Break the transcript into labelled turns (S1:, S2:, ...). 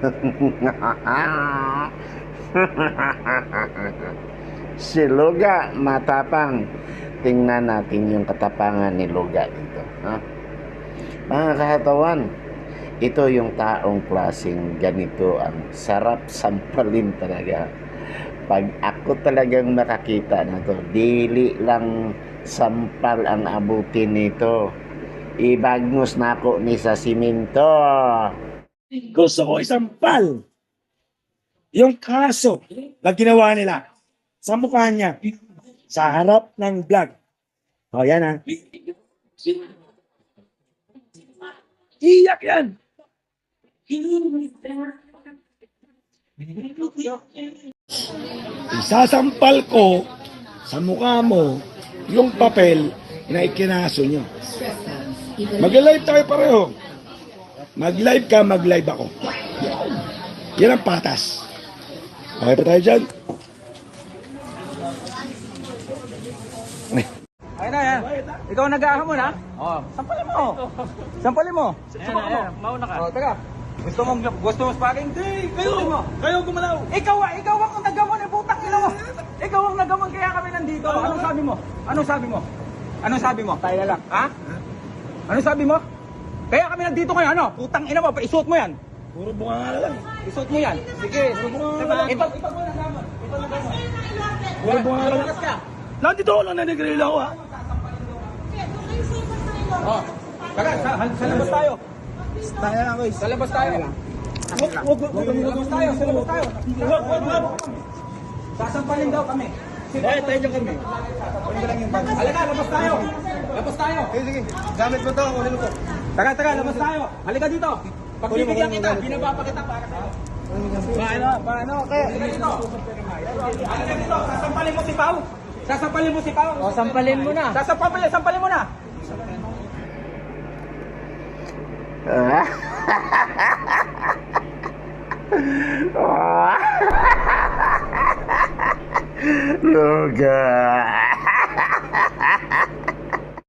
S1: si Luga, matapang. Tingnan natin yung katapangan ni Luga dito. Ha? Mga kahatawan, ito yung taong klaseng ganito ang sarap sampalin talaga. Pag ako talagang nakakita na to, dili lang sampal ang abutin nito. Ibagnos na ako ni sa siminto.
S2: Gusto ko isampal. Yung kaso na ginawa nila sa mukha niya sa harap ng vlog. O, yan ha. Iyak yan. Isasampal ko sa mukha mo yung papel na ikinaso nyo. Mag-live tayo pareho. Mag-live ka, mag-live ako. Yan ang patas. Okay pa tayo dyan?
S3: Ayun na yan. Ikaw nag-ahamon ha? Oo. Sampalin mo. Sampalin mo. Subukan mo. Mauna ka. Oh, taga. Gusto mong gusto mo sparring? Hindi, kayo. mo. Kayo gumalaw. Ikaw ah, ikaw ang nagamon eh, putang ina mo. Ikaw ang nagamon kaya kami nandito. Anong sabi mo? Anong sabi mo? Anong sabi mo? Tayo lang. Ha? Anong sabi mo? Kaya kami nandito ngayon, ano? Putang ina mo, isuot mo yan.
S2: Puro bunga nga lang.
S3: Isuot mo yan. Sige, isuot mo. Ito, ito mo nagamon. Ito nagamon.
S2: Puro bunga nga lang. Nandito ako lang nanigrila ako ha.
S3: Oh. Taga, sa, sa labas tayo.
S2: Tayo lang guys.
S3: Sa labas tayo.
S2: Wag, wag, wag,
S3: Sa labas tayo, sa labas tayo.
S2: Wag, wag, wag.
S3: Sasampalin daw kami.
S2: Eh, tayo dyan kami.
S3: Halika, labas tayo. Labas tayo.
S2: Sige, sige. Gamit mo to, kunin mo to.
S3: Taga, taga, labas tayo. Halika dito. Pagbibigyan kita, binaba pa kita para sa'yo.
S2: Paano, paano, kaya?
S3: Halika dito. Halika dito. Sasampalin mo si Pao. Sasampalin mo si Pao.
S4: O, sampalin mo na.
S3: Sasampalin, sampalin mo na.
S1: Ah. Luga.